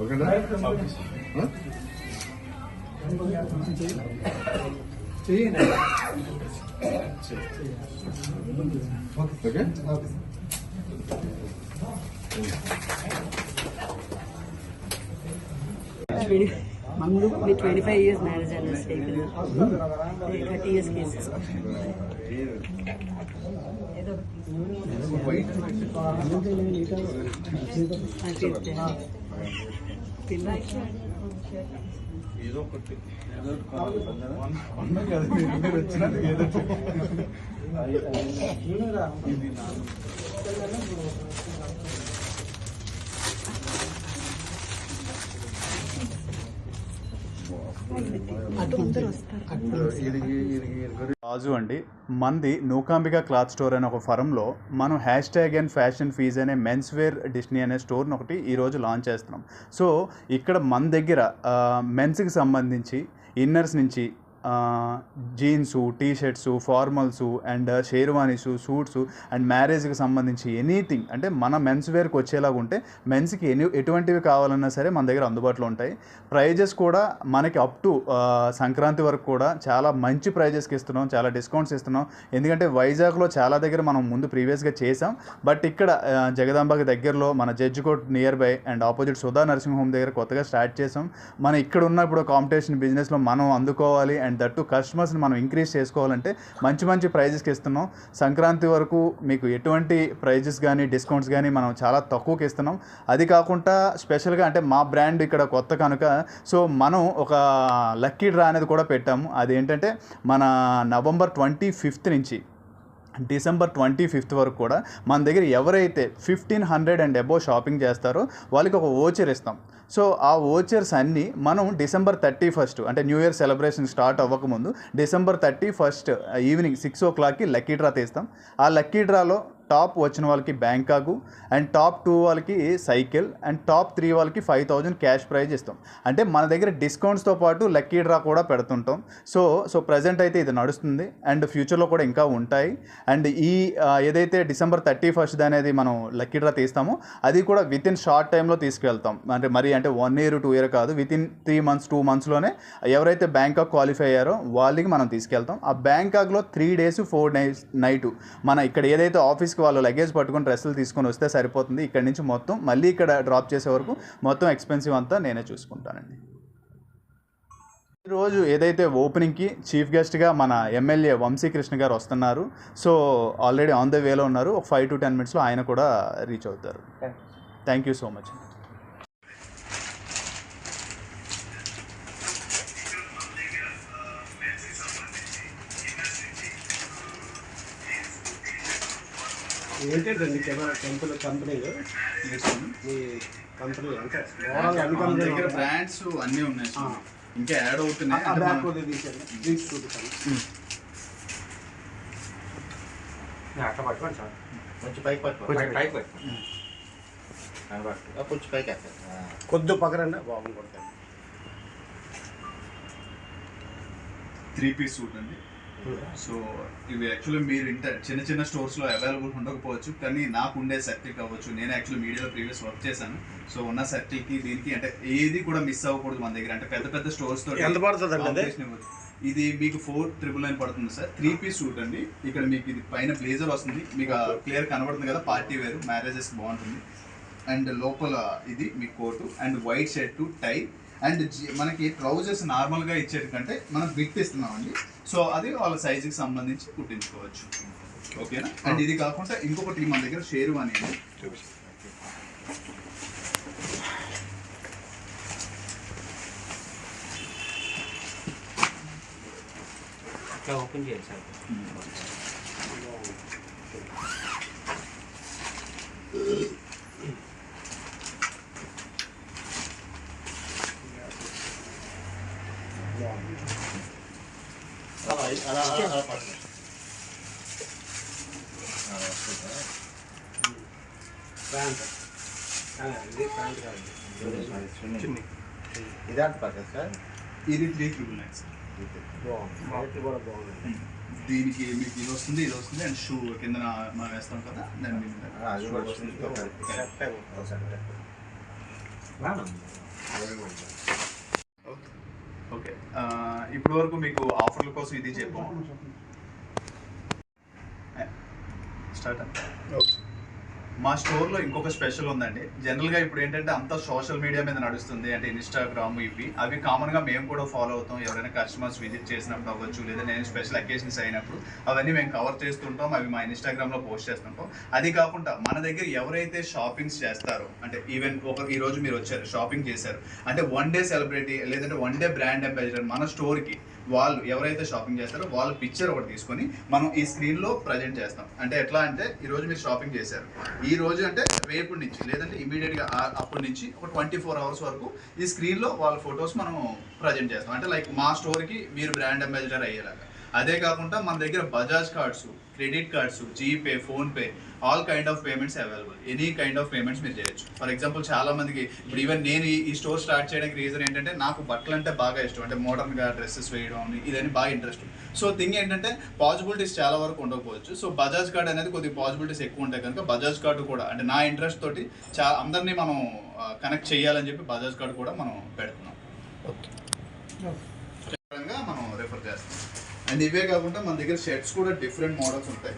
ఓకేనా? ఓకే. మందు మీ ట్వంటీ ఫైవ్ ఇయర్స్ మ్యారేజ్ కదా థర్టీ ఇయర్స్ కేసెస్. ఏదో. ఏదో ఒకటి. మీరు వచ్చినట్టు ఏదో ఒకటి. ఇది నా అటు అందరు వస్తారు ఇది ఇది ఇది రాజు అండి మంది నూకాంబిక క్లాత్ స్టోర్ అనే ఒక ఫరంలో మనం హ్యాష్ ట్యాగ్ అండ్ ఫ్యాషన్ ఫీజ్ అనే మెన్స్ వేర్ డిస్నీ అనే స్టోర్ని ఒకటి ఈరోజు లాంచ్ చేస్తున్నాం. సో ఇక్కడ మన దగ్గర మెన్స్కి సంబంధించి ఇన్నర్స్ నుంచి jeans T shirts formals and sherwanis suits and మ్యారేజ్కి సంబంధించి ఎనీథింగ్ అంటే మన మెన్స్ వేర్కి వచ్చేలాగా ఉంటే మెన్స్కి ఎనీ ఎటువంటివి కావాలన్నా సరే మన దగ్గర అందుబాటులో ఉంటాయి. ప్రైజెస్ కూడా మనకి అప్ టు సంక్రాంతి వరకు కూడా చాలా మంచి ప్రైజెస్కి ఇస్తున్నాం చాలా డిస్కౌంట్స్ ఇస్తున్నాం. ఎందుకంటే వైజాగ్లో చాలా దగ్గర మనం ముందు ప్రీవియస్గా చేసాం. బట్ ఇక్కడ జగదాంబకి దగ్గరలో మన judge court near by and opposite Sudha nursing home దగ్గర కొత్తగా స్టార్ట్ చేసాం. మనం ఇక్కడ ఉన్నప్పుడు కాంపిటీషన్ బిజినెస్లో మనం అందుకోవాలి అండ్ దట్టు కస్టమర్స్ని మనం ఇంక్రీజ్ చేసుకోవాలంటే మంచి మంచి ప్రైజెస్కి ఇస్తున్నాం. సంక్రాంతి వరకు మీకు ఎటువంటి ప్రైజెస్ కానీ డిస్కౌంట్స్ కానీ మనం చాలా తక్కువకి ఇస్తున్నాం. అది కాకుండా స్పెషల్గా అంటే మా బ్రాండ్ ఇక్కడ కొత్త కనుక సో మనం ఒక లక్కీ డ్రా అనేది కూడా పెట్టాము. అదేంటంటే మన నవంబర్ ట్వంటీ ఫిఫ్త్ నుంచి డిసెంబర్ ట్వంటీ ఫిఫ్త్ వరకు కూడా మన దగ్గర ఎవరైతే fifteen hundred and above shopping చేస్తారో వాళ్ళకి ఒక ఓచర్ ఇస్తాం. సో ఆ ఓచర్స్ అన్నీ మనం డిసెంబర్ థర్టీ ఫస్ట్ అంటే new year celebration start అవ్వకముందు December thirty first evening six ఓ క్లాక్కి లక్కీ డ్రా తీస్తాం. ఆ లక్కీ డ్రాలో టాప్ వచ్చిన వాళ్ళకి బ్యాంకాకు అండ్ టాప్ టూ వాళ్ళకి సైకిల్ అండ్ టాప్ త్రీ వాళ్ళకి ఫైవ్ థౌజండ్ క్యాష్ ప్రైజ్ ఇస్తాం. అంటే మన దగ్గర డిస్కౌంట్స్తో పాటు లక్కీ డ్రా కూడా పెడుతుంటాం. సో సో ప్రజెంట్ అయితే ఇది నడుస్తుంది. అండ్ ఫ్యూచర్లో కూడా ఇంకా ఉంటాయి. అండ్ ఈ ఏదైతే డిసెంబర్ థర్టీ ఫస్ట్ అనేది మనం లక్కీ డ్రా తీస్తామో అది కూడా విత్ ఇన్ షార్ట్ టైంలో తీసుకెళ్తాం. అంటే మరి అంటే వన్ ఇయర్ టూ ఇయర్ కాదు within three months two మంత్స్లోనే ఎవరైతే బ్యాంకాక్ క్వాలిఫై అయ్యారో వాళ్ళకి మనం తీసుకెళ్తాం. ఆ బ్యాంకాక్లో three days four days night మన ఇక్కడ ఏదైతే ఆఫీస్ ఆఫీస్కి వాళ్ళు లగేజ్ పట్టుకొని డ్రెస్సులు తీసుకొని వస్తే సరిపోతుంది. ఇక్కడ నుంచి మొత్తం మళ్ళీ ఇక్కడ డ్రాప్ చేసే వరకు మొత్తం ఎక్స్పెన్సివ్ అంతా నేనే చూసుకుంటానండి. ఈరోజు ఏదైతే ఓపెనింగ్కి చీఫ్ గెస్ట్గా మన ఎమ్మెల్యే వంశీకృష్ణ గారు వస్తున్నారు. సో ఆల్రెడీ ఆన్ ద వేలో ఉన్నారు. ఒక ఫైవ్ టు టెన్ మినిట్స్లో ఆయన కూడా రీచ్ అవుతారు. థ్యాంక్ యూ సో మచ్ ఏంటండి కెమెరా? టెంపుల్ కంపెనీలు మీ కంపెనీ అంటే మన దగ్గర బ్రాండ్స్ అన్నీ ఉన్నాయి. ఇంకా యాడ్ అవుతున్నాయి అంటే బ్యాక్ తీసేయండి. డ్రింక్స్ చూపిస్తాను. అట్లా పట్టుకోండి సార్. కొంచెం పైకి కొంచెం పైకి పట్టుకోండి. కొంచెం. కొద్ది పక్కరండి బాగుంది కొడతాను. త్రీ పీస్ సూట్ అండి. సో ఇవి యాక్చువల్లీ మీరు ఇంత చిన్న చిన్న స్టోర్స్లో అవైలబుల్ ఉండకపోవచ్చు కానీ నాకు ఉండే సర్కిల్ కావచ్చు నేను యాక్చువల్లీ మీడియాలో ప్రీవియస్ వర్క్ చేశాను. సో ఉన్న సర్కిల్కి దీనికి అంటే ఏది కూడా మిస్ అవ్వకూడదు మన దగ్గర. అంటే పెద్ద పెద్ద స్టోర్స్తో ఎంత ఇవ్వచ్చు. ఇది మీకు ఫోర్ ట్రిపుల్ నైన్ పడుతుంది సార్. త్రీ పీస్ సూట్ అండి. ఇక్కడ మీకు ఇది పైన బ్లేజర్ వస్తుంది. మీకు క్లియర్ కనబడుతుంది కదా పార్టీ వేర్ మ్యారేజెస్ బాగుంటుంది. అండ్ లోపల ఇది మీ coat and white shirt tie and మనకి ట్రౌజర్స్ నార్మల్గా ఇచ్చేటి కంటే మనం బిట్ ఇస్తున్నామండి. సో అది వాళ్ళ సైజుకి సంబంధించి కుట్టించుకోవచ్చు. ఓకేనా అండ్ ఇది కాకుండా ఇంకొకటి మన దగ్గర షేరు అనేది ఓపెన్ చేయండి సార్. అలా అలా అలా ఆ, ఇది చూడండి, సారీ. ఇది పడుతుంది త్రీ ట్రిపుల్ నైన్ సార్ కూడా బాగుంది దీనికి మీకు ఇది వస్తుంది ఇది వస్తుంది అండ్ షూ కింద మనం వేస్తాం కదా దాని మీద అది కూడా వస్తుంది. ఓకే. ఇప్పటి వరకు మీకు ఆఫర్ల కోసం ఇది చెప్పాం స్టార్ట్ మా స్టోర్లో ఇంకొక స్పెషల్ ఉందండి. జనరల్గా ఇప్పుడు ఏంటంటే అంతా సోషల్ మీడియా మీద నడుస్తుంది. అంటే ఇన్స్టాగ్రామ్ ఇవి. అవి కామన్గా మేము కూడా ఫాలో అవుతాం. ఎవరైనా కస్టమర్స్ విజిట్ చేసినప్పుడు అవ్వచ్చు లేదా నేను స్పెషల్ అకేషన్స్ అయినప్పుడు అవన్నీ మేము కవర్ చేస్తుంటాం. అవి మా ఇన్స్టాగ్రామ్లో పోస్ట్ చేస్తుంటాం. అది కాకుండా మన దగ్గర ఎవరైతే షాపింగ్స్ చేస్తారో అంటే ఈవెన్ ఒక ఈరోజు మీరు వచ్చారు షాపింగ్ చేశారు అంటే వన్ డే సెలబ్రిటీ లేదంటే వన్ డే బ్రాండ్ అంబాసిడర్ మన స్టోర్కి వాళ్ళు ఎవరైతే షాపింగ్ చేస్తారో వాళ్ళ పిక్చర్ ఒకటి తీసుకొని మనం ఈ స్క్రీన్లో ప్రజెంట్ చేస్తాం. అంటే ఎట్లా అంటే ఈరోజు మీరు షాపింగ్ చేశారు. ఈ రోజు అంటే రేపు నుంచి లేదంటే ఇమీడియట్గా అప్పటి నుంచి ఒక ట్వంటీ ఫోర్ అవర్స్ వరకు ఈ స్క్రీన్లో వాళ్ళ ఫొటోస్ మనం ప్రజెంట్ చేస్తాం. అంటే లైక్ మా స్టోర్కి మీరు బ్రాండ్ అంబాసిడర్ అయ్యేలాగా. అదే కాకుండా మన దగ్గర Bajaj cards credit cards GPay PhonePe all kind of payments available any kind of payments మీరు చేయొచ్చు. ఫర్ ఎగ్జాంపుల్ చాలా మందికి ఇప్పుడు ఈవెన్ నేను ఈ- స్టోర్ స్టార్ట్ చేయడానికి రీజన్ ఏంటంటే నాకు బట్టలు అంటే బాగా ఇష్టం. అంటే మోడర్న్గా డ్రెస్సెస్ వేయడం ఇదని బాగా ఇంట్రెస్ట్ సో థింగ్ ఏంటంటే పాసిబిలిటీస్ చాలా వరకు ఉండకపోవచ్చు. సో బజాజ్ కార్డ్ అనేది కొద్దిగా పాసిబిలిటీస్ ఎక్కువ ఉంటాయి కనుక బజాజ్ కార్డు కూడా అంటే నా ఇంట్రెస్ట్ తోటి చా అందరినీ మనం కనెక్ట్ చేయాలని చెప్పి బజాజ్ కార్డు కూడా మనం పెడుతున్నాం పరంగా మనం రెఫర్ చేస్తాం అండ్ ఇవే కాకుండా మన దగ్గర షర్ట్స్ కూడా డిఫరెంట్ మోడల్స్ ఉంటాయి.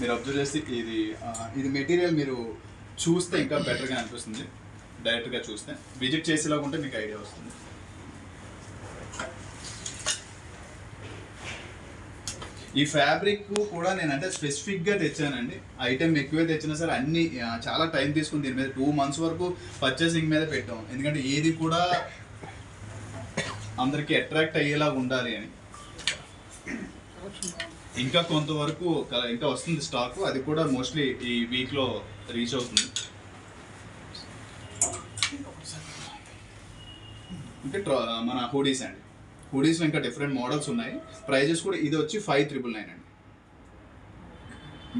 మీరు అబ్జర్వ్ చేస్తే ఇది ఇది మెటీరియల్ మీరు చూస్తే ఇంకా బెటర్గా అనిపిస్తుంది. డైరెక్ట్గా చూస్తే. విజిట్ చేసేలాగా ఉంటే మీకు ఐడియా వస్తుంది. ఈ ఫ్యాబ్రిక్ కూడా నేను అంటే స్పెసిఫిక్గా తెచ్చానండి. ఐటెం ఎక్కువే తెచ్చినా సరే అన్ని చాలా టైం తీసుకుని దీని మీద టూ మంత్స్ వరకు పర్చేసింగ్ మీద పెట్టాం. ఎందుకంటే ఏది కూడా అందరికి అట్రాక్ట్ అయ్యేలాగా ఉండాలి అని. ఇంకా కొంతవరకు ఇంకా వస్తుంది స్టాక్ అది కూడా మోస్ట్లీ ఈ వీక్లో రీచ్ అవుతుంది. ఇంకా మన హుడీస్ అండి. హుడీస్లో ఇంకా డిఫరెంట్ మోడల్స్ ఉన్నాయి. ప్రైజెస్ కూడా ఇది వచ్చి ఫైవ్ త్రిబుల్ నైన్ అండి.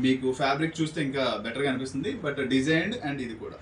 మీకు ఫ్యాబ్రిక్ చూస్తే ఇంకా బెటర్గా అనిపిస్తుంది. బట్ డిజైన్డ్ అండ్ ఇది కూడా.